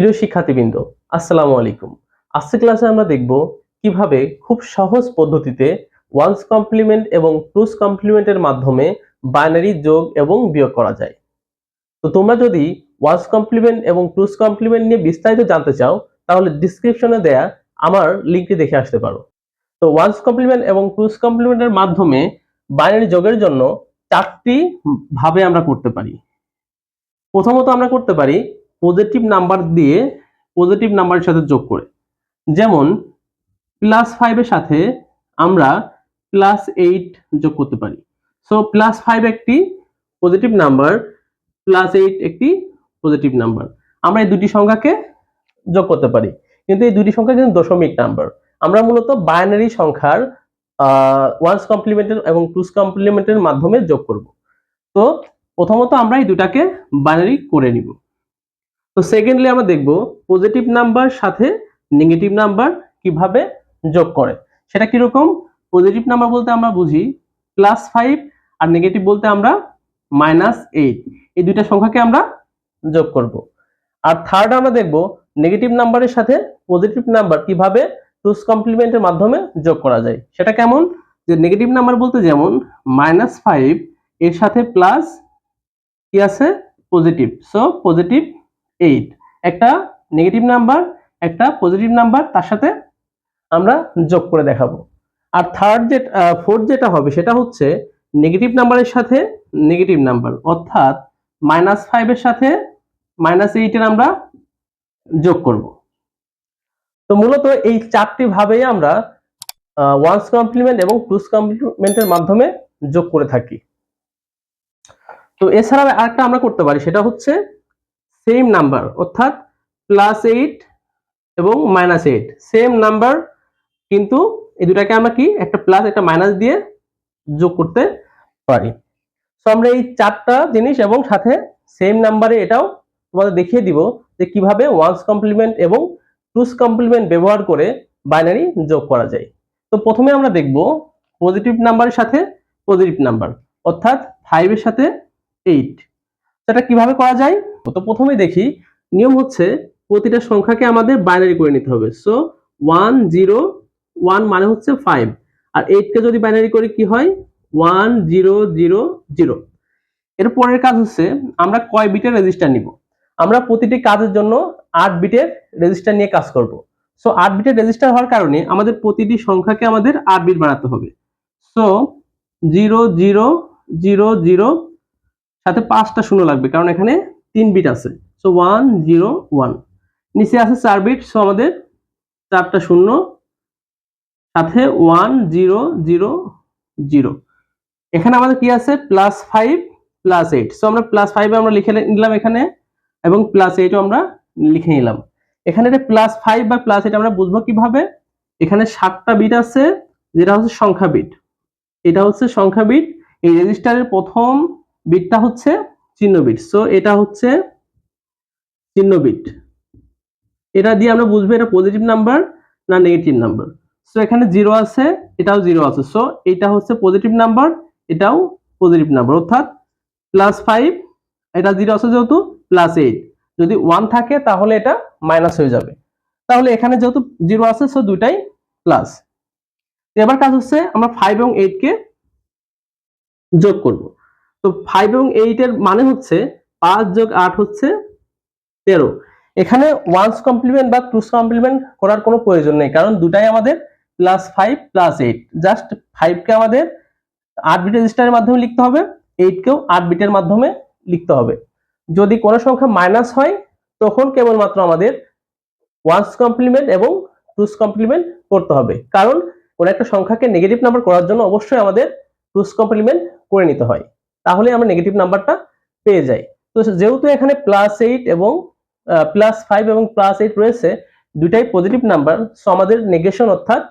প্রিয় শিক্ষার্থীবৃন্দ, আসসালামু আলাইকুম। আজকে ক্লাসে আমরা দেখব কীভাবে খুব সহজ পদ্ধতিতে ওয়ান্স কমপ্লিমেন্ট এবং টুস কমপ্লিমেন্টের মাধ্যমে বাইনারি যোগ এবং বিয়োগ করা যায়। তো তোমরা যদি ওয়ান্স কমপ্লিমেন্ট এবং টুস কমপ্লিমেন্ট নিয়ে বিস্তারিত জানতে চাও, তাহলে ডিসক্রিপশনে দেয়া আমার লিঙ্কটি দেখে আসতে পারো। তো ওয়ান্স কমপ্লিমেন্ট এবং টুস কমপ্লিমেন্টের মাধ্যমে বাইনারি যোগের জন্য চারটি ভাবে আমরা করতে পারি। প্রথমত আমরা করতে পারি পজিটিভ নাম্বার দিয়ে পজিটিভ নাম্বারের সাথে যোগ করে। যেমন প্লাস ফাইভের সাথে আমরা প্লাস এইট যোগ করতে পারি। সো প্লাস ফাইভ একটি পজিটিভ নাম্বার প্লাস এইট একটি পজিটিভ নাম্বার আমরা এই দুটি সংখ্যাকে যোগ করতে পারি। কিন্তু এই দুটি সংখ্যা কিন্তু দশমিক নাম্বার আমরা মূলত বাইনারি সংখ্যার ওয়ান্স কমপ্লিমেন্টের এবং টুস কমপ্লিমেন্টের মাধ্যমে যোগ করব। তো, প্রথমত আমরা এই দুটাকে বাইনারি করে নিব। তো সেকেন্ডলি আমরা দেখব পজিটিভ নাম্বার সাথে নেগেটিভ নাম্বার কীভাবে যোগ করে। সেটা কীরকম? পজিটিভ নাম্বার বলতে আমরা বুঝি প্লাস ফাইভ আর নেগেটিভ বলতে আমরা মাইনাস এইট এই দুইটা সংখ্যাকে আমরা যোগ করব। আর থার্ড আমরা দেখব নেগেটিভ নাম্বারের সাথে পজিটিভ নাম্বার কীভাবে টুস কমপ্লিমেন্টের মাধ্যমে যোগ করা যায়। সেটা কেমন? যে নেগেটিভ নাম্বার বলতে যেমন মাইনাস ফাইভ এর সাথে প্লাস কি আছে? পজিটিভ সো পজিটিভ এইট একটা নেগেটিভ নাম্বার একটা পজিটিভ নাম্বার তার সাথে আমরা যোগ করে দেখাবো। আর থার্ড যে ফোর্থ যেটা হবে, সেটা হচ্ছে নেগেটিভ নাম্বারের সাথে নেগেটিভ নাম্বার অর্থাৎ মাইনাস ফাইভের সাথে মাইনাস এইটের আমরা যোগ করব। তো মূলত এই চারটি ভাবেই আমরা ওয়ান্স কমপ্লিমেন্ট এবং টুস কমপ্লিমেন্টের মাধ্যমে যোগ করে থাকি। তো এছাড়া আরেকটা আমরা করতে পারি, সেটা হচ্ছে সেম নাম্বার অর্থাৎ প্লাস এইট এবং মাইনাস এইট সেম নাম্বার কিন্তু এই দুটাকে আমরা কি, একটা প্লাস একটা মাইনাস দিয়ে যোগ করতে পারি। তো আমরা এই চারটা জিনিস এবং সাথে সেম নাম্বারে এটাও তোমাদের দেখিয়ে দিব যে কীভাবে ওয়ান্স কমপ্লিমেন্ট এবং টুস কমপ্লিমেন্ট ব্যবহার করে বাইনারি যোগ করা যায়। তো প্রথমে আমরা দেখব পজিটিভ নাম্বারের সাথে পজিটিভ নাম্বার অর্থাৎ ফাইভের সাথে এইট সেটা কীভাবে করা যায়? তো প্রথমে দেখি, নিয়ম হচ্ছে প্রতিটা সংখ্যাকে আমাদের বাইনারি করে নিতে হবে। সো ওয়ান জিরো ওয়ান মানে হচ্ছে ফাইভ আর এইটকে যদি বাইনারি করি কি হয়? ওয়ান জিরো জিরো জিরো এর পরের কাজ হচ্ছে আমরা কয় বিটের রেজিস্টার নিব? আমরা প্রতিটি কাজের জন্য আট বিটের রেজিস্টার নিয়ে কাজ করব। সো আট বিটের রেজিস্টার হওয়ার কারণে আমাদের প্রতিটি সংখ্যাকে আমাদের আট বিট বানাতে হবে। So zero zero zero zero সাথে পাঁচটা শূন্য লাগবে। কারণ এখানে তিন বিট আছে। সো ওয়ান জিরো ওয়ান নিচে আছে চার বিট সো আমাদের চারটা শূন্য, সাথে ওয়ান জিরো জিরো জিরো এখানে আমাদের কি আছে? Plus five plus eight so আমরা প্লাস ফাইভে আমরা লিখে নিলাম এখানে, এবং প্লাস এইটও আমরা লিখে নিলাম। এখানে এটা প্লাস ফাইভ বা প্লাস এইট আমরা বুঝব কীভাবে? এখানে সাতটা বিট আছে, যেটা হচ্ছে সংখ্যা বিট এটা হচ্ছে সংখ্যা বিট এই রেজিস্টারের প্রথম বিটটা হচ্ছে চিহ্ন বিট সো এটা হচ্ছে চিহ্ন বিট এটা দিয়ে আমরা বুঝব এটা পজিটিভ নাম্বার না নেগেটিভ নাম্বার সো এখানে জিরো আছে, এটাও জিরো আছে। সো এটা হচ্ছে পজিটিভ নাম্বার এটাও পজিটিভ নাম্বার অর্থাৎ প্লাস ফাইভ এটা জিরো আছে যেহেতু প্লাস এইট যদি ওয়ান থাকে, তাহলে এটা মাইনাস হয়ে যাবে। তাহলে এখানে যেহেতু জিরো আছে সো দুটাই প্লাস এবার কাজ হচ্ছে আমরা ফাইভ এবং এইটকে যোগ করব। তো ফাইভ এবং এইট এর মানে হচ্ছে পাঁচ যোগ আট হচ্ছে তেরো। এখানে ওয়ান্স কমপ্লিমেন্ট বা টুস কমপ্লিমেন্ট করার কোনো প্রয়োজন নেই, কারণ দুটাই আমাদের plus five plus eight just ফাইভকে আমাদের আট বিট রেজিস্টারের মাধ্যমে লিখতে হবে এইটকেও আট বিটের মাধ্যমে লিখতে হবে। যদি কোনো সংখ্যা মাইনাস হয়, তখন কেবলমাত্র আমাদের ওয়ান্স কমপ্লিমেন্ট এবং টুস কমপ্লিমেন্ট করতে হবে। কারণ কোনো একটা সংখ্যাকে নেগেটিভ নাম্বার করার জন্য অবশ্যই আমাদের টুস কমপ্লিমেন্ট করে নিতে হয়। তাহলে আমরা নেগেটিভ নাম্বারটা পেয়ে যাই। তো যেহেতু এখানে প্লাস এইট এবং প্লাস ফাইভ এবং প্লাস এইট রয়েছে দুটাই পজিটিভ নাম্বার সো আমাদের নেগেশন অর্থাৎ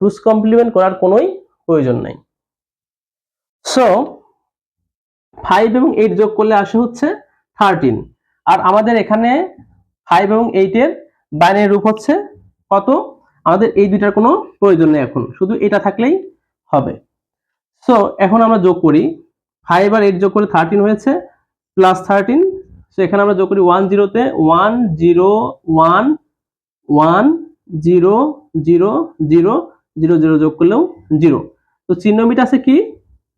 টুস কমপ্লিমেন্ট করার কোনোই প্রয়োজন নাই। সো ফাইভ এবং এইট যোগ করলে আসে হচ্ছে থার্টিন আর আমাদের এখানে ফাইভ এবং এইটের বাইনের রূপ হচ্ছে কত? আমাদের এই দুইটার কোনো প্রয়োজন নেই এখন। শুধু এটা থাকলেই হবে। সো এখন আমরা যোগ করি। ফাইভ আর এইট যোগ করে থার্টিন হয়েছে প্লাস থার্টিন সো এখানে আমরা যোগ করি ওয়ান জিরোতে one zero one one zero zero zero zero zero যোগ করলেও জিরো তো চিহ্ন আছে কি?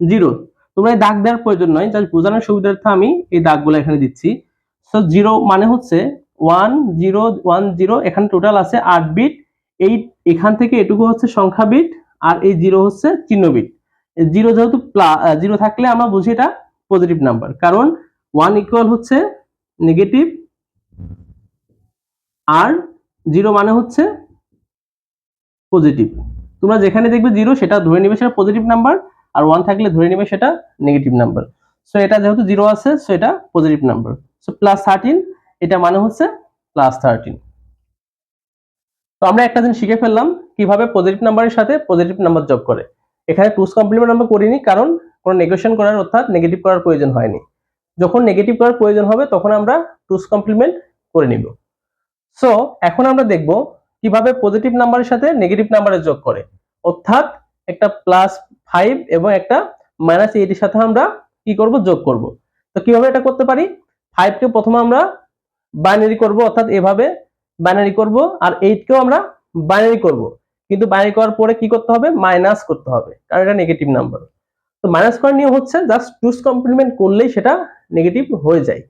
জিরো তোমরা এই দাগ দেওয়ার প্রয়োজন নয় জাস্ট বোঝানোর সুবিধার্থে আমি এই দাগগুলো এখানে দিচ্ছি। সো জিরো মানে হচ্ছে ওয়ান জিরো ওয়ান জিরো এখানে টোটাল আছে আট বিট এই এখান থেকে এটুকু হচ্ছে সংখ্যা বিট আর এই জিরো হচ্ছে চিহ্ন বিট জিরো যেহেতু জিরো থাকলে আমরা বুঝি এটা পজিটিভ নাম্বার কারণ ওয়ান ইকুয়াল হচ্ছে নেগেটিভ আর জিরো মানে হচ্ছে পজিটিভ তোমরা যেখানে দেখবে জিরো সেটা ধরে নিবে সেটা পজিটিভ নাম্বার আর ওয়ান থাকলে ধরে নিবে সেটা নেগেটিভ নাম্বার সো এটা যেহেতু জিরো আছে সো এটা positive number so plus thirteen এটা মানে হচ্ছে প্লাস থার্টিন তো আমরা একটা দিন শিখে ফেললাম, কীভাবে পজিটিভ নাম্বারের সাথে পজিটিভ নাম্বার যোগ করে। এখানে টুস কমপ্লিমেন্ট আমরা করিনি, কারণ কোনো নেগোশিয়েশন করার অর্থাৎ নেগেটিভ করার প্রয়োজন হয়নি। যখন নেগেটিভ করার প্রয়োজন হবে, তখন আমরা টুস কমপ্লিমেন্ট করে নিব। সো এখন আমরা দেখব কীভাবে পজিটিভ নাম্বারের সাথে নেগেটিভ নাম্বারের যোগ করে। অর্থাৎ একটা প্লাস ফাইভ এবং একটা মাইনাস এইটের সাথে আমরা কি করব? যোগ করব। তো কীভাবে এটা করতে পারি? ফাইভকে প্রথমে আমরা বাইনারি করব, অর্থাৎ এভাবে বাইনারি করব, আর এইটকেও আমরা বাইনারি করব। কিন্তু বাইনারি করার পরে কি করতে হবে? মাইনাস করতে হবে। কারণ এটা নেগেটিভ নাম্বার তো মাইনাস করার নিয়ম হচ্ছে জাস্ট টুস কমপ্লিমেন্ট করলেই সেটা নেগেটিভ হয়ে যায়।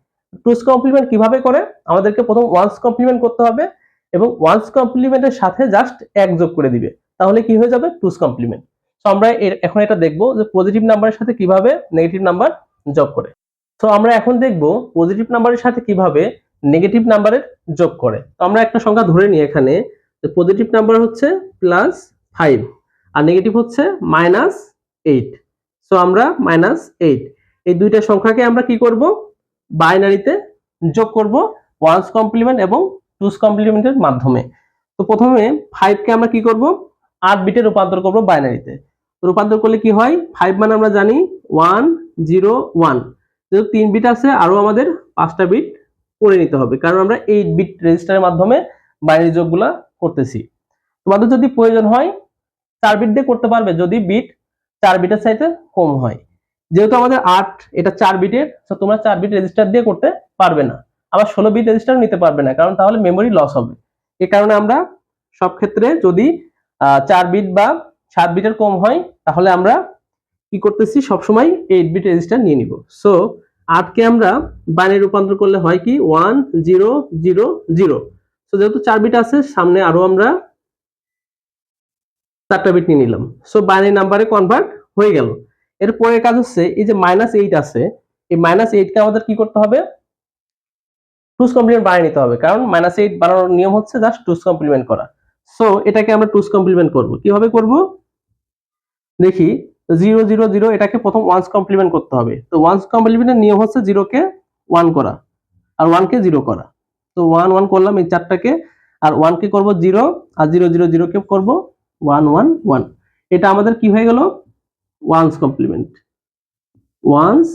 টুস কমপ্লিমেন্ট কীভাবে করে? আমাদেরকে প্রথম ওয়ান্স কমপ্লিমেন্ট করতে হবে এবং ওয়ান্স কমপ্লিমেন্টের সাথে জাস্ট এক যোগ করে দিবে। তাহলে কি হয়ে যাবে? টুস কমপ্লিমেন্ট তো আমরা এখন এটা দেখব যে পজিটিভ নাম্বারের সাথে কীভাবে নেগেটিভ নাম্বার যোগ করে। তো আমরা এখন দেখব পজিটিভ নাম্বারের সাথে কীভাবে নেগেটিভ নাম্বারের যোগ করে। তো আমরা একটা সংখ্যা ধরে নিই এখানে। পজিটিভ নাম্বার হচ্ছে প্লাস ফাইভ আর নেগেটিভ হচ্ছে মাইনাস এইট সো আমরা মাইনাস এইট এই দুইটা সংখ্যাকে আমরা কি করব? বাইনারিতে যোগ করব ওয়ান্স কমপ্লিমেন্ট এবং টুস কমপ্লিমেন্টের মাধ্যমে। তো প্রথমে ফাইভকে আমরা কি করব? আট বিটে রূপান্তর করব বাইনারিতে রূপান্তর করলে কি হয়? ফাইভ মানে আমরা জানি ওয়ান জিরো ওয়ান যেহেতু তিন বিট আছে, আরও আমাদের পাঁচটা বিট করে নিতে হবে। কারণ আমরা এইট বিট রেজিস্টারের মাধ্যমে বাইনারি যোগগুলা করতেছি। তোমাদের যদি প্রয়োজন হয়, চার বিট দিয়ে করতে পারবে। যদি বিট চার বিটের চাইতে কম হয়। যেহেতু আমাদের আট, এটা চার বিটের তোমরা চার বিট রেজিস্টার দিয়ে করতে পারবে না। আবার ষোলো বিট রেজিস্টার নিতে পারবে না, কারণ তাহলে মেমোরি লস হবে। এই কারণে আমরা সব ক্ষেত্রে যদি চার বিট বা সাত বিটের কম হয়, তাহলে আমরা কি করতেছি? সবসময় এইট বিট রেজিস্টার নিয়ে নিব। সো আটকে আমরা বাইনারি রূপান্তর করলে হয় কি? ওয়ান জিরো জিরো জিরো তো যেহেতু চার বিট আছে, সামনে আরও আমরা চারটা বিট নিয়ে নিলাম। সো বাইনারি নাম্বারে কনভার্ট হয়ে গেল। এর পরের কাজ হচ্ছে, এই যে মাইনাস এইট আছে, এই মাইনাস এইটকে আমাদের কি করতে হবে? টুস কমপ্লিমেন্ট বানিয়ে নিতে হবে। কারণ মাইনাস এইট বানানোর নিয়ম হচ্ছে জাস্ট টুস কমপ্লিমেন্ট করা। সো এটাকে আমরা টুস কমপ্লিমেন্ট করব। কীভাবে করব? দেখি জিরো জিরো জিরো এটাকে প্রথম ওয়ান্স কমপ্লিমেন্ট করতে হবে। তো ওয়ান্স কমপ্লিমেন্টের নিয়ম হচ্ছে জিরোকে ওয়ান করা। আর ওয়ানকে জিরো করা। তো ওয়ান ওয়ান করলাম এই চারটাকে, আর ওয়ানকে করব জিরো আর জিরো জিরো জিরোকে করব ওয়ান ওয়ান ওয়ান এটা আমাদের কি হয়ে গেল? ওয়ান্স কমপ্লিমেন্ট ওয়ান্স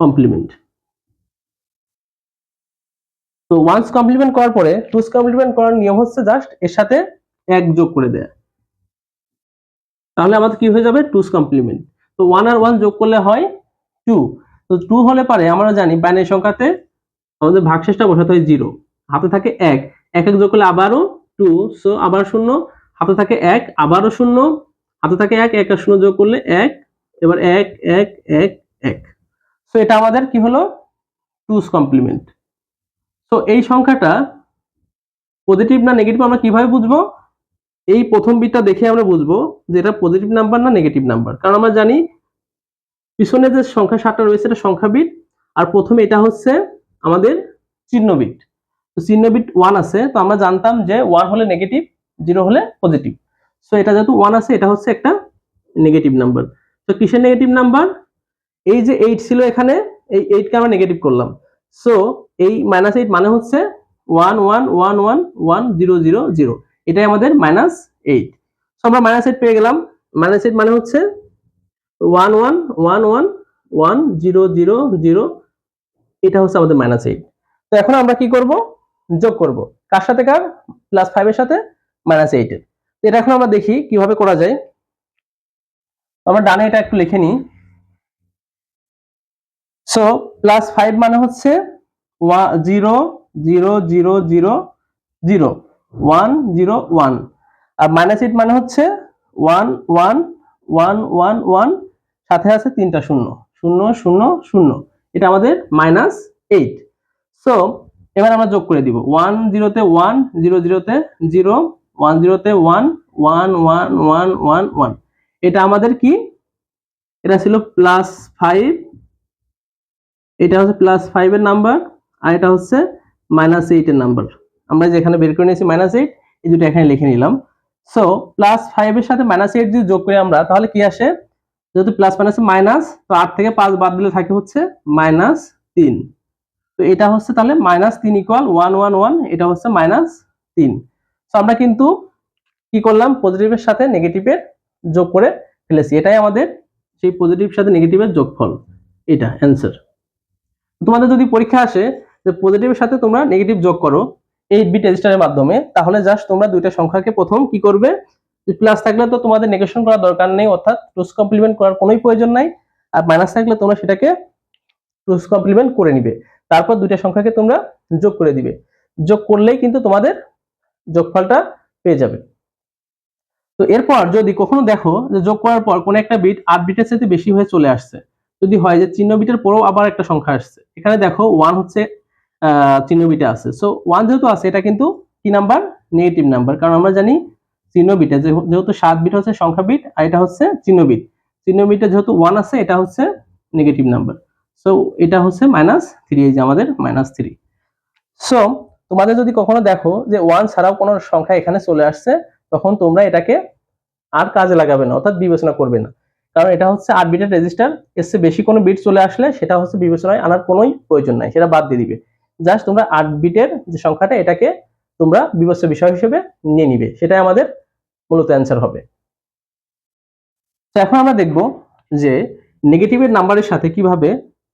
কমপ্লিমেন্ট তো ওয়ান্স কমপ্লিমেন্ট করার পরে টুস কমপ্লিমেন্ট করার নিয়ম হচ্ছে জাস্ট এর সাথে এক যোগ করে দেয়া। তাহলে আমাদের কি হয়ে যাবে? টুস কমপ্লিমেন্ট তো ওয়ান আর ওয়ান যোগ করলে হয় টু তো টু হলে পারে, আমরা জানি বাইনারি সংখ্যাতে আমাদের ভাগশেষটা বসাতে হয় জিরো হাতে থাকে এক। এক এক যোগ করলে আবারও টু সো আবার শূন্য। হাতে থাকে এক, আবারও শূন্য। হাতে থাকে এক এক শূন্য যোগ করলে এক। এবার এক এক এক এক। সো এটা আমাদের কি হলো? টুস কমপ্লিমেন্ট তো এই সংখ্যাটা পজিটিভ না নেগেটিভ আমরা কীভাবে বুঝব? এই প্রথম বিটটা দেখে আমরা বুঝব যে এটা পজিটিভ নাম্বার না নেগেটিভ নাম্বার কারণ আমরা জানি পিছনে যে সংখ্যা সাতটা রয়েছে, এটা সংখ্যা বিট আর প্রথমে এটা হচ্ছে আমাদের চিহ্ন বিট তো চিহ্ন বিট ওয়ান আছে, তো আমরা জানতাম যে ওয়ান হলে নেগেটিভ জিরো হলে পজিটিভ সো এটা যেহেতু ওয়ান আছে, এটা হচ্ছে একটা নেগেটিভ নাম্বার তো কিসের নেগেটিভ নাম্বার এই যে এইট ছিল এখানে, এই এইটকে আমরা নেগেটিভ করলাম। সো এই মাইনাস এইট মানে হচ্ছে one one one one one zero zero zero এটাই আমাদের মাইনাস এইট সো আমরা মাইনাস এইট পেয়ে গেলাম। মাইনাস এইট মানে হচ্ছে one one one one one zero zero zero এটা হচ্ছে আমাদের মাইনাস এইট তো এখন আমরা কি করব? যোগ করব। কার সাথে কার? প্লাস ফাইভের সাথে মাইনাস এইটের এটা এখন আমরা দেখি কীভাবে করা যায়। আমরা ডানে এটা একটু লিখে নিই। সো প্লাস ফাইভ মানে হচ্ছে zero zero zero zero zero one zero one আর মাইনাস এইট মানে হচ্ছে one one one one one সাথে আছে তিনটা শূন্য। শূন্য শূন্য শূন্য। এটা আমাদের মাইনাস এইট সো এবার আমরা যোগ করে দিব। ওয়ান জিরোতে ওয়ান জিরো জিরোতে জিরো ওয়ান জিরোতে one one one one one one এটা আমাদের কি? এটা ছিল প্লাস ফাইভ এটা হচ্ছে প্লাস ফাইভের নাম্বার আর এটা হচ্ছে মাইনাস এইটের নাম্বার আমরা যেখানে বের করে নিয়েছি মাইনাস এইট এই দুটো এখানে লিখে নিলাম। সো প্লাস ফাইভের সাথে মাইনাস এইট যদি যোগ করি আমরা, তাহলে কি আসে? যেহেতু প্লাস মাইনাস মাইনাস তো আট থেকে পাঁচ বাদ দিলে থাকে হচ্ছে মাইনাস তিন। তো এটা হচ্ছে তাহলে মাইনাস তিন ইকুয়াল ওয়ান ওয়ান ওয়ান এটা হচ্ছে মাইনাস তিন। তো আমরা কিন্তু কি করলাম? পজিটিভের সাথে নেগেটিভের যোগ করে ফেলেছি। এটাই আমাদের সেই পজিটিভ সাথে নেগেটিভের যোগফল। এটা অ্যান্সার তোমাদের যদি পরীক্ষা আসে যে পজিটিভের সাথে তোমরা নেগেটিভ যোগ করো, এই বিট রেজিস্টারের মাধ্যমে, তাহলে জাস্ট তোমরা দুইটা সংখ্যাকে প্রথম কি করবে? প্লাস থাকলে তো তোমাদের নেগেশন করার দরকার নেই, অর্থাৎ টুস কমপ্লিমেন্ট করার কোনোই প্রয়োজন নাই। আর মাইনাস থাকলে তোমরা সেটাকে টুস কমপ্লিমেন্ট করে নিবে। তারপর দুইটা সংখ্যাকে তোমরা যোগ করে দিবে। যোগ করলেই কিন্তু তোমাদের যোগফলটা পেয়ে যাবে। তো এরপর যদি কখনো দেখো যে যোগ করার পর কোনো একটা বিট আট বিটের সাথে বেশি হয়ে চলে আসছে। যদি হয় যে চিহ্ন বিটের পরেও আবার একটা সংখ্যা আসছে। এখানে দেখো ওয়ান হচ্ছে চিহ্ন বিটে আছে। সো ওয়ান যেহেতু আছে, এটা কিন্তু কি নাম্বার নেগেটিভ নাম্বার কারণ আমরা জানি চিহ্ন বিটে যেহেতু সাত বিট হচ্ছে সংখ্যা বিট, আর এটা হচ্ছে চিহ্ন বিট চিহ্ন বিটে যেহেতু ওয়ান আছে, এটা হচ্ছে নেগেটিভ নাম্বার সো এটা হচ্ছে মাইনাস থ্রি এই যে আমাদের মাইনাস থ্রি সো তোমাদের যদি কখনো দেখো যে ওয়ান ছাড়াও কোনো সংখ্যা এখানে চলে আসছে, তখন তোমরা এটাকে আর কাজে লাগাবে না, অর্থাৎ বিবেচনা করবে না। কারণ এটা হচ্ছে আট বিটের রেজিস্টার এর চেয়ে বেশি কোনো বিট চলে আসলে সেটা হচ্ছে বিবেচনায় আনার কোনোই প্রয়োজন নাই, সেটা বাদ দিয়ে দিবে। জাস্ট তোমরা আট বিটের যে সংখ্যাটা, এটাকে তোমরা বিবেচ্য বিষয় হিসেবে নিয়ে নিবে, সেটাই আমাদের মূলত অ্যান্সার হবে। তো এখন আমরা দেখব যে নেগেটিভের নাম্বারের সাথে কীভাবে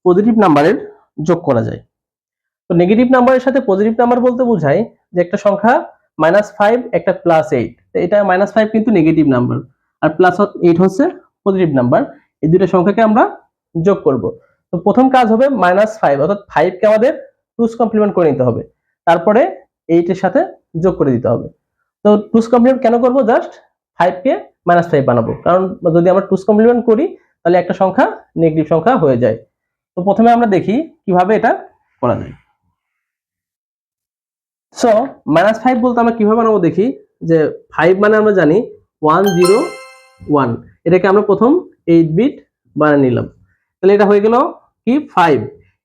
পজিটিভ নাম্বারের যোগ করা যায়। তো নেগেটিভ নাম্বারের সাথে পজিটিভ নাম্বার বলতে বোঝায় যে একটা সংখ্যা মাইনাস ফাইভ একটা প্লাস এইট এটা মাইনাস ফাইভ কিন্তু নেগেটিভ নাম্বার আর প্লাস এইট হচ্ছে পজিটিভ নাম্বার এই দুটো সংখ্যাকে আমরা যোগ করব। তো প্রথম কাজ হবে মাইনাস ফাইভ অর্থাৎ ফাইভকে আমাদের টুস কমপ্লিমেন্ট করে নিতে হবে। তারপরে এইটের সাথে যোগ করে দিতে হবে। তো টুস কমপ্লিমেন্ট কেন করব? জাস্ট ফাইভকে মাইনাস ফাইভ বানাবো। কারণ যদি আমরা টুস কমপ্লিমেন্ট করি, তাহলে একটা সংখ্যা নেগেটিভ সংখ্যা হয়ে যায়। তো প্রথমে আমরা দেখি কীভাবে এটা করা যায়। সো মাইনাস ফাইভ বলতে আমরা কীভাবে বানাবো দেখি? যে ফাইভ মানে আমরা জানি ওয়ান জিরো ওয়ান এটাকে আমরা প্রথম এইট বিট বানিয়ে নিলাম। তাহলে এটা হয়ে গেল কি? ফাইভ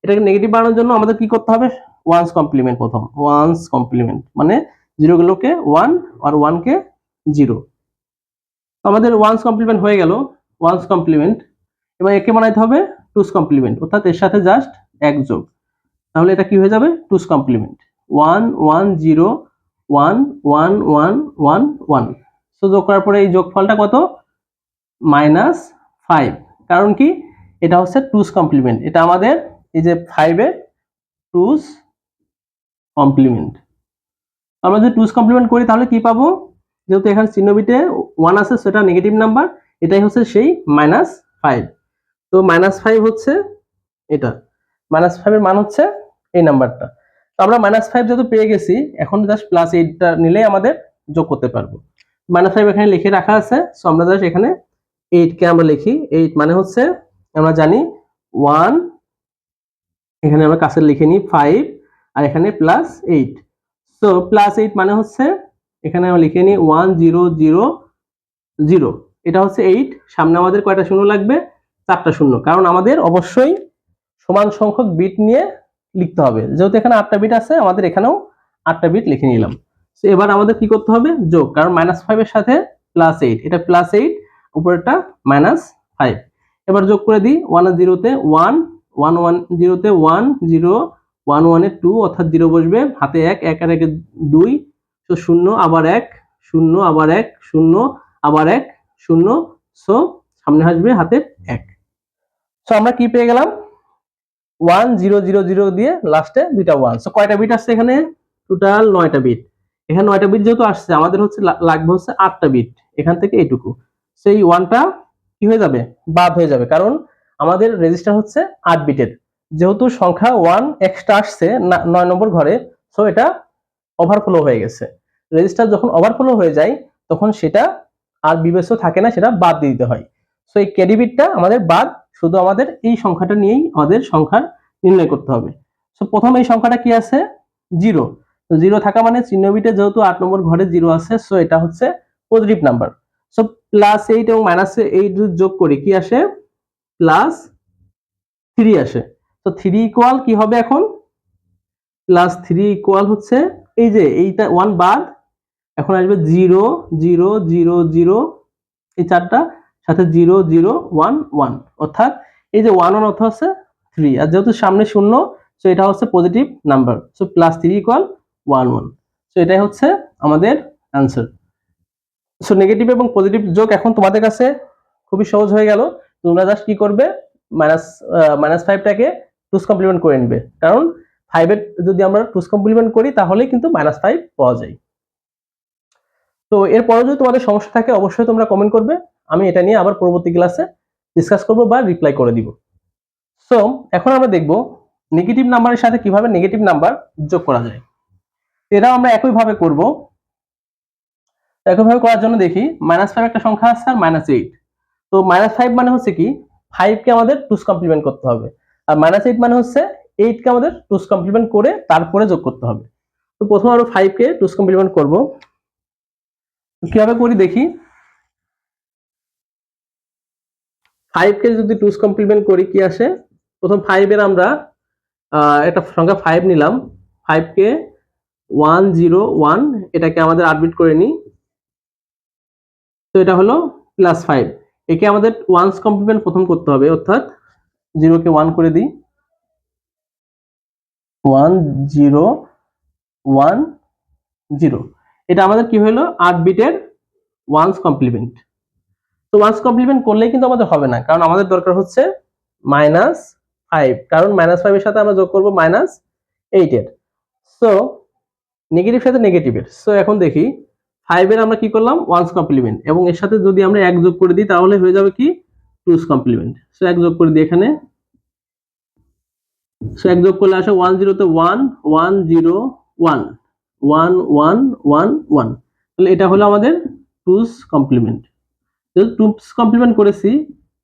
এটাকে নেগেটিভ বানানোর জন্য আমাদের কি করতে হবে? ওয়ান্স কমপ্লিমেন্ট প্রথম। ওয়ান্স কমপ্লিমেন্ট মানে জিরো গুলোকে ওয়ান আর ওয়ানকে জিরো। আমাদের ওয়ান্স কমপ্লিমেন্ট হয়ে গেল। One's complement. এবার একে বানাইতে হবে টুস কমপ্লিমেন্ট। অর্থাৎ এর সাথে জাস্ট এক যোগ। তাহলে এটা কি হয়ে যাবে? Two's complement. One one, zero, one one one one one. So যোগ করার পরে এই যোগফলটা কত? Minus five. কারণ কি? এটা হচ্ছে টুস কমপ্লিমেন্ট। এটা আমাদের এই যে ফাইভের টুস কমপ্লিমেন্ট। আমরা যদি টুস কমপ্লিমেন্ট করি, তাহলে কি পাবো? যেহেতু এখানে চিহ্নবিতে ওয়ান আছে, সেটা নেগেটিভ নাম্বার এটাই হচ্ছে সেই মাইনাস ফাইভ তো মাইনাস ফাইভ হচ্ছে এটা। মাইনাস ফাইভের মান হচ্ছে এই নাম্বারটা তো আমরা মাইনাস ফাইভ যেহেতু পেয়ে গেছি, এখন জাস্ট প্লাস এইটটা নিলেই আমাদের যোগ করতে পারব। মাইনাস ফাইভ এখানে লিখে রাখা আছে সো আমরা জাস্ট এখানে এইটকে আমরা লিখি। এইট মানে হচ্ছে, আমরা জানি ওয়ান এখানে আমরা কাছে লিখে নিই ফাইভ আর এখানে plus eight so plus eight মানে হচ্ছে, এখানে আমরা লিখে নিই ওয়ান জিরো জিরো জিরো এটা হচ্ছে এইট সামনে আমাদের কয়টা শূন্য লাগবে? চারটা শূন্য। কারণ আমাদের অবশ্যই সমান সংখ্যক বিট নিয়ে লিখতে হবে। যেহেতু এখানে আটটা বিট আছে, আমাদের এখানেও আটটা বিট লিখে নিলাম। তো এবার আমাদের কি করতে হবে? যোগ। কারণ মাইনাস ফাইভের সাথে প্লাস এইট এটা প্লাস এইট উপরেরটা মাইনাস ফাইভ এবার যোগ করে দিই। ওয়ান জিরোতে ওয়ান ওয়ান ওয়ান জিরোতে ওয়ান জিরো ওয়ান ওয়ানে টু অর্থাৎ জিরো বসবে, হাতে এক এক আর একে দুই তো শূন্য, আবার এক, শূন্য, আবার এক, শূন্য, আবার এক, শূন্য, সো সামনে আসবে হাতে এক। সো আমরা কি পেয়ে গেলাম? ওয়ান, জিরো জিরো জিরো দিয়ে লাস্টে দুইটা ওয়ান। সো কয়টা বিট আসছে এখানে? টোটাল নয়টা বিট এখানে নয়টা বিট যেহেতু আসছে, আমাদের হচ্ছে লাগবে হচ্ছে আটটা বিট এখান থেকে এইটুকু। সেই ওয়ানটা কি হয়ে যাবে? বাদ হয়ে যাবে, কারণ আমাদের রেজিস্টার হচ্ছে আট বিটের যেহেতু সংখ্যা ওয়ান এক্সট্রা আসছে নয় নম্বর ঘরে সো এটা ওভারফ্লো হয়ে গেছে। রেজিস্টার যখন ওভারফ্লো হয়ে যায়, তখন সেটা আর বিবেচ্য থাকে না, সেটা বাদ দিয়ে দিতে হয়। সো এই ক্যারিবিটটা আমাদের বাদ, শুধু আমাদের এই সংখ্যাটা নিয়েই আমাদের সংখ্যা নির্ণয় করতে হবে। সো প্রথম এই সংখ্যাটা কি আছে? জিরো তো জিরো থাকা মানে চিহ্নবিটে যেহেতু আট নম্বর ঘরে জিরো আছে সো এটা হচ্ছে positive number so plus eight এবং মাইনাস এইট যোগ করি, কি আসে? প্লাস থ্রি আসে। তো থ্রি ইকুয়াল কি হবে এখন? প্লাস থ্রি ইকুয়াল হচ্ছে, এই যে এইটা ওয়ান বাদ, এখন আসবে জিরো জিরো জিরো জিরো এই চারটা, সাথে জিরো জিরো ওয়ান ওয়ান অর্থাৎ এই যে ওয়ান ওয়ান অর্থ হচ্ছে থ্রি আর যেহেতু সামনে শূন্য সো এটা হচ্ছে positive number so plus three equal one one so এটাই হচ্ছে আমাদের অ্যান্সার সো নেগেটিভ এবং পজিটিভ যোগ এখন তোমাদের কাছে খুবই সহজ হয়ে গেল, তোমরা জাস্ট কি করবে মাইনাস মাইনাস ফাইভটাকে টুস কমপ্লিমেন্ট করে নিবে। কারণ ফাইভের যদি আমরা টুস কমপ্লিমেন্ট করি, তাহলেই কিন্তু মাইনাস ফাইভ পাওয়া যায়। তো এরপরে যদি তোমাদের সমস্যা থাকে, অবশ্যই তোমরা কমেন্ট করবে। আমি এটা নিয়ে আবার পরবর্তী ক্লাসে ডিসকাস করব বা রিপ্লাই করে দিব। সো এখন আমরা দেখব নেগেটিভ নাম্বারের সাথে কীভাবে নেগেটিভ নাম্বার যোগ করা যায়। এটাও আমরা একইভাবে করব। একইভাবে করার জন্য দেখি মাইনাস ফাইভ একটা সংখ্যা আছে আর মাইনাস এইট তো মাইনাস ফাইভ মানে হচ্ছে কি ফাইভকে আমাদের টুস কমপ্লিমেন্ট করতে হবে। আর মাইনাস এইট মানে হচ্ছে এইটকে আমাদের টুস কমপ্লিমেন্ট করে তারপরে যোগ করতে হবে। তো প্রথমে আমরা ফাইভকে টুস কমপ্লিমেন্ট করব। কীভাবে করি দেখি? ফাইভকে যদি টুস কমপ্লিমেন্ট করি কি আসে? প্রথম ফাইভের আমরা একটা সংখ্যা ফাইভ নিলাম। ফাইভকে ওয়ান জিরো ওয়ান এটাকে আমাদের আটবিট করে নিই। তো এটা হলো প্লাস ফাইভ একে আমাদের ওয়ান্স কমপ্লিমেন্ট প্রথম করতে হবে, অর্থাৎ জিরোকে ওয়ান করে দিই। ওয়ান জিরো ওয়ান জিরো এটা আমাদের কি হলো? আট বিটের ওয়ান্স কমপ্লিমেন্ট তো ওয়ান্স কমপ্লিমেন্ট করলেই কিন্তু আমাদের হবে না, কারণ আমাদের দরকার হচ্ছে মাইনাস ফাইভ কারণ মাইনাস ফাইভের সাথে আমরা যোগ করব মাইনাস এইটের সো নেগেটিভ সাথে নেগেটিভের সো এখন দেখি ফাইভের আমরা কি করলাম? ওয়ান্স কমপ্লিমেন্ট এবং এর সাথে যদি আমরা এক যোগ করে দিই, তাহলে হয়ে যাবে কি? টুস কমপ্লিমেন্ট সো এক যোগ করে দিই এখানে সো এক যোগ করলে আসে ওয়ান জিরোতে one one zero one one one one one তাহলে এটা হলো আমাদের টুস কমপ্লিমেন্ট যদি টুস কমপ্লিমেন্ট করেছি,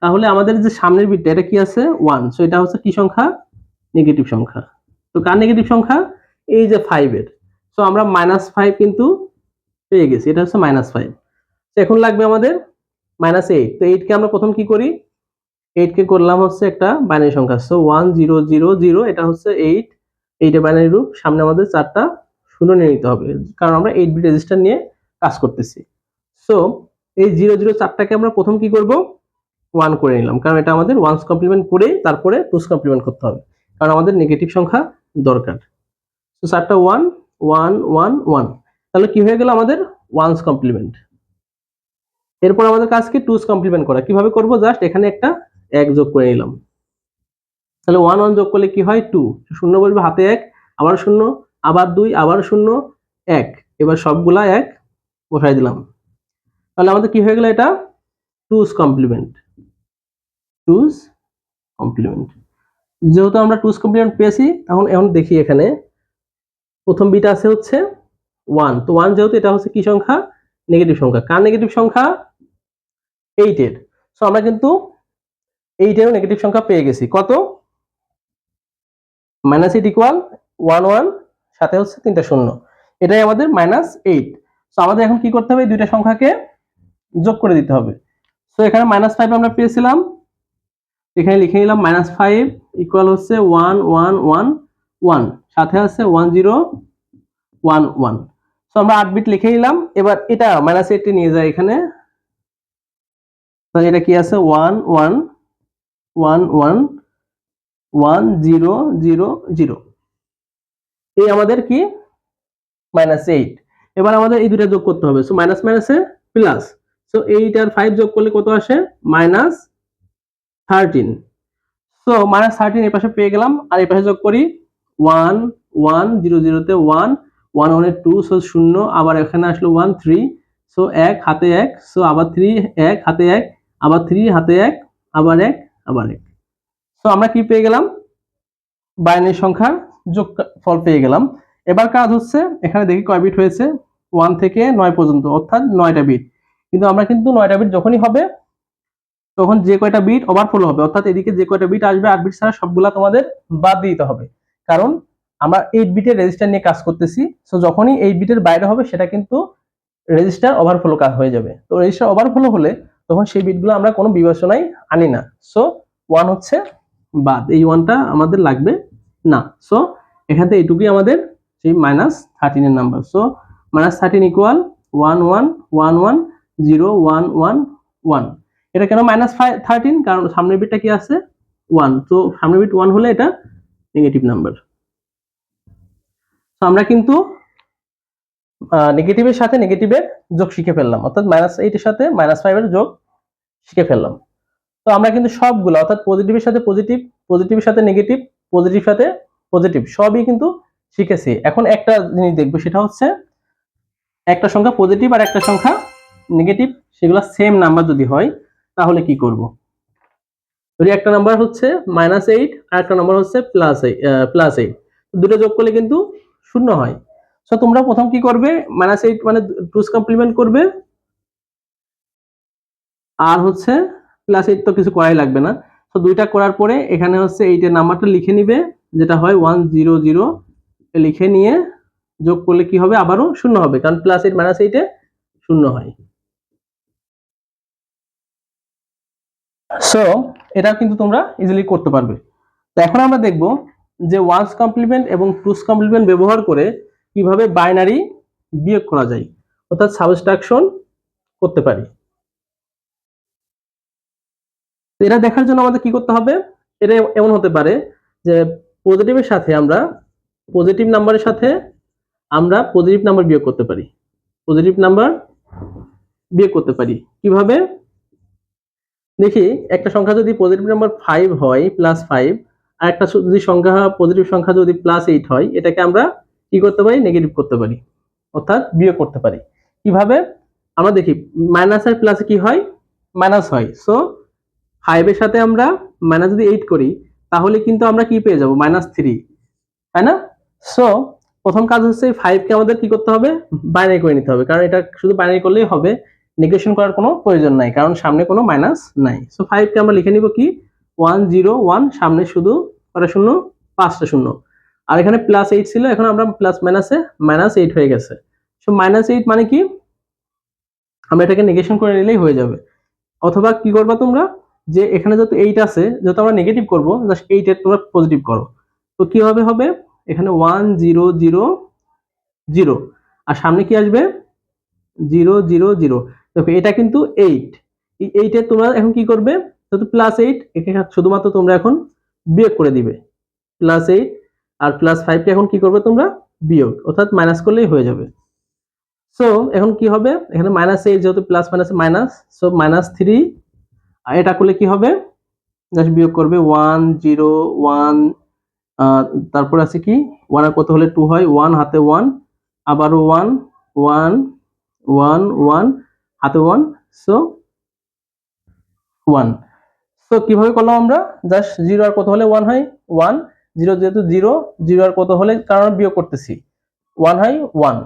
তাহলে আমাদের যে সামনের বিটটা এটা কি আছে? ওয়ান সো এটা হচ্ছে কি সংখ্যা? নেগেটিভ সংখ্যা। তো কার নেগেটিভ সংখ্যা? এই যে ফাইভের সো আমরা মাইনাস ফাইভ কিন্তু পেয়ে গেছি। এটা হচ্ছে মাইনাস ফাইভ এখন লাগবে আমাদের মাইনাস এইট তো এইটকে আমরা প্রথম কি করি? এইটকে করলাম হচ্ছে একটা বাইনারি সংখ্যা। So one zero zero zero এটা হচ্ছে এইট এইটা বাইনারি রূপ সামনে আমাদের চারটা শূন্য নিয়ে নিতে হবে, কারণ আমরা এইট বিট রেজিস্টার নিয়ে কাজ করতেছি। সো এই জিরো জিরো চারটাকে আমরা প্রথম কি করব? ওয়ান করে নিলাম, কারণ এটা আমাদের ওয়ান্স কমপ্লিমেন্ট করে তারপরে টুস কমপ্লিমেন্ট করতে হবে, কারণ আমাদের নেগেটিভ সংখ্যা দরকার। তো চারটা ওয়ান ওয়ান ওয়ান ওয়ান তাহলে কি হয়ে গেল আমাদের ওয়ান্স কমপ্লিমেন্ট এরপর আমাদের কাজ কি টুস কমপ্লিমেন্ট করা, কীভাবে করব? জাস্ট এখানে একটা এক যোগ করে নিলাম। তাহলে ওয়ান ওয়ান যোগ করলে কি হয়? টু শূন্য বলবে হাতে এক আবার শূন্য, আবার দুই আবার শূন্য, এক। এবার সবগুলা এক বসাই দিলাম। তাহলে আমাদের কি হয়ে গেল এটা? টুস কমপ্লিমেন্ট টুস কমপ্লিমেন্ট যেহেতু আমরা টুস কমপ্লিমেন্ট পেয়েছি, এখন এখন দেখি এখানে। প্রথম বিটা আছে হচ্ছে ওয়ান তো ওয়ান যেহেতু এটা হচ্ছে কি সংখ্যা? নেগেটিভ সংখ্যা। কার নেগেটিভ সংখ্যা? এইটের সো আমরা কিন্তু এইটেরও নেগেটিভ সংখ্যা পেয়ে গেছি। কত? Minus eight equal one one সাথে হচ্ছে তিনটা শূন্য। এটাই আমাদের মাইনাস এইট সো আমাদের এখন কি করতে হবে? দুইটা সংখ্যাকে যোগ করে দিতে হবে। সো এখানে মাইনাস ফাইভ আমরা পেয়েছিলাম। এখানে লিখে নিলাম মাইনাস ফাইভ ইকুয়াল হচ্ছে ওয়ান ওয়ান ওয়ান ওয়ান সাথে আছে one zero one one so আমরা আট বিট লিখে নিলাম। এবার এটা মাইনাস এইটটি নিয়ে যায় এখানে। এটা কি আছে? One one one one one zero zero zero. এই আমাদের কি? Minus eight. এবার আমাদের এই দুটা যোগ করতে হবে। সো মাইনাস মাইনাসে প্লাস। সো এইট আর ফাইভ যোগ করলে কত আসে? Minus thirteen so minus thirteen এই পাশে পেয়ে গেলাম। আর এই পাশে যোগ করি ওয়ান ওয়ান জিরো জিরোতে ওয়ান ওয়ান ওয়ানের টু সো শূন্য। আবার এখানে আসলো ওয়ান থ্রি সো এক, হাতে এক। সো আবার থ্রি এক, হাতে এক। আবার থ্রি হাতে এক। আবার এক। আবার এক। সো আমরা কি পেয়ে গেলাম? বাইনারি সংখ্যার যোগ ফল পেয়ে গেলাম। এবার কাজ হচ্ছে, এখানে দেখি কয় বিট হয়েছে? ওয়ান থেকে নয় পর্যন্ত, অর্থাৎ নয়টা বিট কিন্তু আমরা কিন্তু নয়টা বিট যখনই হবে, তখন যে কয়টা বিট ওভারফ্লো হবে, অর্থাৎ এদিকে যে কয়টা বিট আসবে, আট বিট ছাড়া সবগুলা তোমাদের বাদ দিতে হবে। কারণ আমরা এইট বিটের রেজিস্টার নিয়ে কাজ করতেছি সো যখনই এইট বিটের বাইরে হবে, সেটা কিন্তু রেজিস্টার ওভারফ্লো কাজ হয়ে যাবে। তো রেজিস্টার ওভারফ্লো হলে তখন সেই বিটগুলো আমরা কোনো বিবেচনায় আনি না। সো ওয়ান হচ্ছে বাদ। এই ওয়ানটা আমাদের লাগবে না। সো এখান থেকে এইটুকুই আমাদের সেই minus থার্টিনের number so minus thirteen equal one one one one zero one one one এটা কেন মাইনাস ফাইভ থার্টিন কারণ সামনের বিটটা কি আছে? ওয়ান তো সামনের বিট ওয়ান হলে এটা নেগেটিভ নাম্বার তো আমরা কিন্তু নেগেটিভের সাথে নেগেটিভের যোগ শিখে ফেললাম। অর্থাৎ মাইনাস এইটের সাথে মাইনাস ফাইভের যোগ শিখে ফেললাম। তো আমরা কিন্তু সবগুলো, অর্থাৎ পজিটিভের সাথে পজিটিভ পজিটিভের সাথে নেগেটিভ পজিটিভ সাথে পজিটিভ সবই কিন্তু শিখেছি। এখন একটা জিনিস দেখব, সেটা হচ্ছে একটা সংখ্যা পজিটিভ আর একটা সংখ্যা নেগেটিভ সেগুলো সেম নাম্বার যদি হয়, তাহলে কি করব? যদি একটা নাম্বার হচ্ছে মাইনাস এইট আর একটা নাম্বার হচ্ছে প্লাস এইট প্লাস এইট দুটো যোগ করলে কিন্তু শূন্য হয়। সো তোমরা প্রথম কি করবে? মাইনাস এইট মানে টুস কমপ্লিমেন্ট করবে। আর হচ্ছে প্লাস এইট তো কিছু করাই লাগবে না। তো দুইটা করার পরে এখানে হচ্ছে এইটের নাম্বারটা লিখে নিবে, যেটা হয় ওয়ান জিরো জিরো লিখে নিয়ে যোগ করলে কি হবে? আবারও শূন্য হবে, কারণ প্লাস এইট মাইনাস এইটে শূন্য হয়। সো এটা কিন্তু তোমরা ইজিলি করতে পারবে। তো এখন আমরা দেখব যে ওয়ান্স কমপ্লিমেন্ট এবং টুস কমপ্লিমেন্ট ব্যবহার করে কীভাবে বাইনারি বিয়োগ করা যায়? অর্থাৎ সাবস্ট্রাকশন করতে পারি। এটা দেখার জন্য আমাদের কি করতে হবে? এটা এমন হতে পারে যে পজিটিভের সাথে আমরা পজিটিভ নাম্বারের সাথে আমরা পজিটিভ নাম্বার বিয়োগ করতে পারি। পজিটিভ নাম্বার বিয়োগ করতে পারি। কীভাবে? দেখি, একটা সংখ্যা যদি পজিটিভ নাম্বার ফাইভ হয় প্লাস ফাইভ আর একটা যদি সংখ্যা পজিটিভ সংখ্যা যদি প্লাস এইট হয়, এটাকে আমরা কি করতে পারি? নেগেটিভ করতে পারি। অর্থাৎ বিয়োগ করতে পারি। কীভাবে? আমরা দেখি মাইনাস আর প্লাসে কি হয়? মাইনাস হয়। সো ফাইভের সাথে আমরা মাইনাস যদি এইট করি, তাহলে কিন্তু আমরা কি পেয়ে যাব? মাইনাস থ্রি তাই না? সো প্রথম কাজ হচ্ছে ফাইভকে আমাদের কি করতে হবে? বাইনারি করে নিতে হবে। কারণ এটা শুধু বাইনারি করলেই হবে। নেগেশন করার কোনো প্রয়োজন নাই। কারণ সামনে কোনো মাইনাস নাই। সো ফাইভকে আমরা লিখে নিব কি? ওয়ান জিরো ওয়ান সামনে শুধু, কটা শূন্য? পাঁচটা শূন্য। আর এখানে প্লাস এইট ছিল, এখন আমরা প্লাস মাইনাসে মাইনাস এইট হয়ে গেছে। সো মাইনাস এইট মানে কি? আমরা এটাকে নেগেশন করে নিলেই হয়ে যাবে। অথবা কি করবা তোমরা? যে এখানে যত এইট আছে যত আমরা নেগেটিভ করব জাস্ট এইটের তোমরা পজিটিভ করো। তো কীভাবে হবে? এখানে ওয়ান জিরো জিরো জিরো আর সামনে কি আসবে? জিরো জিরো জিরো দেখো, এটা কিন্তু এইট এই এইটের তোমরা এখন কি করবে? যেহেতু প্লাস এইট এখানে শুধুমাত্র তোমরা এখন বিয়োগ করে দিবে। প্লাস এইট আর প্লাস ফাইভকে এখন কি করবে তোমরা? বিয়োগ। অর্থাৎ মাইনাস করলেই হয়ে যাবে। সো এখন কি হবে? এখানে মাইনাস এইট যেহেতু plus minus minus so minus three আর এটা করলে কি হবে? জাস্ট বিয়োগ করবে ওয়ান জিরো ওয়ান তারপর আছে কি? ওয়ান আর কত হলে টু হয়? ওয়ান হাতে ওয়ান আবারও ওয়ান ওয়ান ওয়ান ওয়ান হাতে ওয়ান সো ওয়ান সো কীভাবে করলাম আমরা? জাস্ট জিরো আর কত হলে ওয়ান হয়? ওয়ান জিরো যেহেতু জিরো জিরো আর কত হলে কারণ বিয়োগ করতেছি। ওয়ান হয় ওয়ান,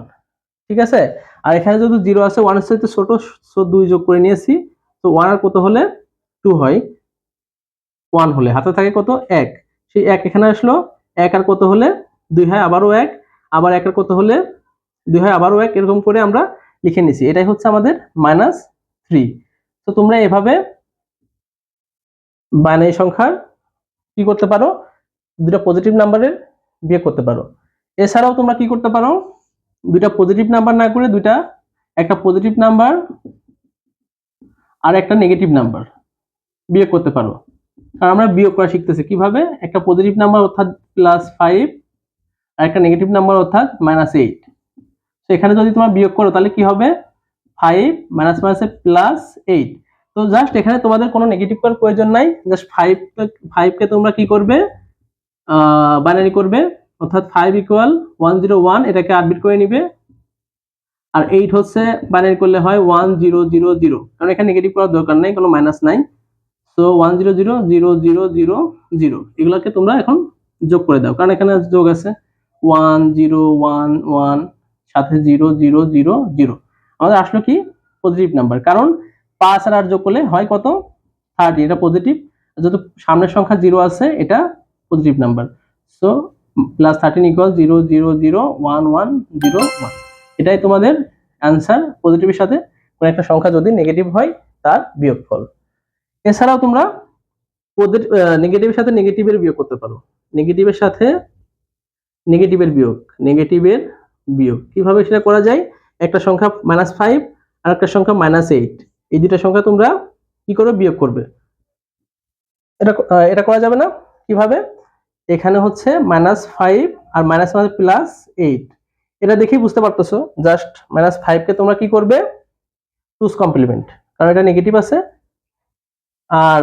ঠিক আছে? আর এখানে যেহেতু জিরো আছে, ওয়ানের সাথে ছোট, সো দুই যোগ করে নিয়েছি, তো ওয়ান আর কত হলে? টু হয় ওয়ান হলে। হাতে থাকে কত? এক। সেই এক এখানে আসলো, এক আর কত হলে? দুই হয় আবারও এক, আবার এক আর কত হলে? দুই হয় আবারও এক, এরকম করে আমরা লিখে নিছি। এটাই হচ্ছে আমাদের মাইনাস থ্রি তো তোমরা এভাবে বাইনারি সংখ্যার কি করতে পারো? দুটা পজিটিভ নাম্বারের বিয়ে করতে পারো। এছাড়াও তোমরা কি করতে পারো? দুইটা পজিটিভ নাম্বার না করে দুইটা একটা পজিটিভ নাম্বার আর একটা নেগেটিভ নাম্বার বিয়োগ করতে পারো। কারণ আমরা বিয়োগ করা শিখতেছি কীভাবে? একটা পজিটিভ নাম্বার অর্থাৎ প্লাস ফাইভ আর একটা নেগেটিভ নাম্বার অর্থাৎ মাইনাস এইট তো এখানে যদি তোমরা বিয়োগ করো, তাহলে কি হবে? ফাইভ মাইনাস মাইনাসে প্লাস এইট তো জাস্ট এখানে তোমাদের কোনো নেগেটিভ করার প্রয়োজন নাই। জাস্ট ফাইভ ফাইভকে তোমরা কি করবে? বাইনারি করবে, অর্থাৎ five equal one zero one এটাকে আটবিট করে নিবে। আর এইট হচ্ছে বাইনারি করলে হয় ওয়ান জিরো জিরো জিরো কারণ এখানে নেগেটিভ করার দরকার নাই, কোনো মাইনাস নাই। So one zero zero zero zero zero zero এগুলোকে তোমরা এখন যোগ করে দাও। কারণ এখানে যোগ আছে ওয়ান জিরো ওয়ান ওয়ান সাথে জিরো জিরো জিরো জিরো আমাদের আসলো কি? পজিটিভ নাম্বার কারণ পাঁচ আর আট যোগ করলে হয় কত? থার্টি এটা পজিটিভ যেহেতু সামনের সংখ্যা জিরো আছে, এটা positive number so plus thirteen equal zero zero zero one one zero one এটাই তোমাদের অ্যান্সার পজিটিভের সাথে। কোনো একটা সংখ্যা যদি নেগেটিভ হয়, তার বিয়োগফল। এছাড়াও তোমরা নেগেটিভের সাথে নেগেটিভের বিয়োগ করতে পারো। নেগেটিভের সাথে নেগেটিভের বিয়োগ। নেগেটিভের বিয়োগ। কীভাবে সেটা করা যায়? একটা সংখ্যা মাইনাস ফাইভ আর একটা সংখ্যা মাইনাস এইট এই দুটা সংখ্যা তোমরা কি করবে বিয়োগ করবে। এটা এটা করা যাবে না? কীভাবে? এখানে হচ্ছে মাইনাস ফাইভ আর মাইনাস মাইনাস প্লাস এইট এটা দেখেই বুঝতে পারতেছো জাস্ট মাইনাস ফাইভকে তোমরা কি করবে? টুস কমপ্লিমেন্ট কারণ এটা নেগেটিভ আছে। আর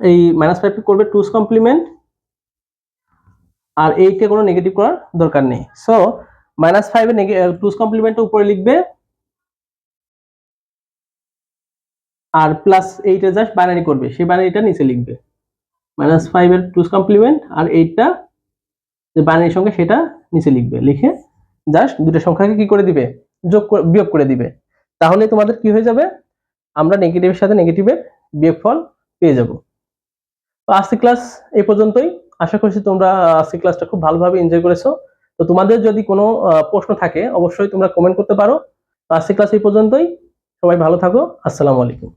এই মাইনাস ফাইভকে করবে টুস কমপ্লিমেন্ট আর এইটকে কোনো নেগেটিভ করার দরকার নেই। সো মাইনাস ফাইভে টুস কমপ্লিমেন্টের উপরে লিখবে, আর প্লাস এইটে জাস্ট বাইনারি করবে, সেই বাইনারিটা নিচে লিখবে। মাইনাস ফাইভের টুস কমপ্লিমেন্ট আর এইটটা যে বাইনারি সংখ্যা সেটা নিচে লিখবে। লিখে জাস্ট দুটো সংখ্যাকে কি করে দিবে? যোগ বিয়োগ করে দিবে। তাহলে তোমাদের কি হয়ে যাবে? আমরা নেগেটিভের সাথে নেগেটিভের বিয়োগফল পেয়ে যাব। তো আজকে ক্লাস এই পর্যন্তই। আশা করছি তোমরা আজকে ক্লাসটা খুব ভালোভাবে এনজয় করেছ। তো তোমাদের যদি কোনো প্রশ্ন থাকে, অবশ্যই তোমরা কমেন্ট করতে পারো। তো আজকে ক্লাস এই পর্যন্তই। সবাই ভালো থাকো। আসসালামু আলাইকুম।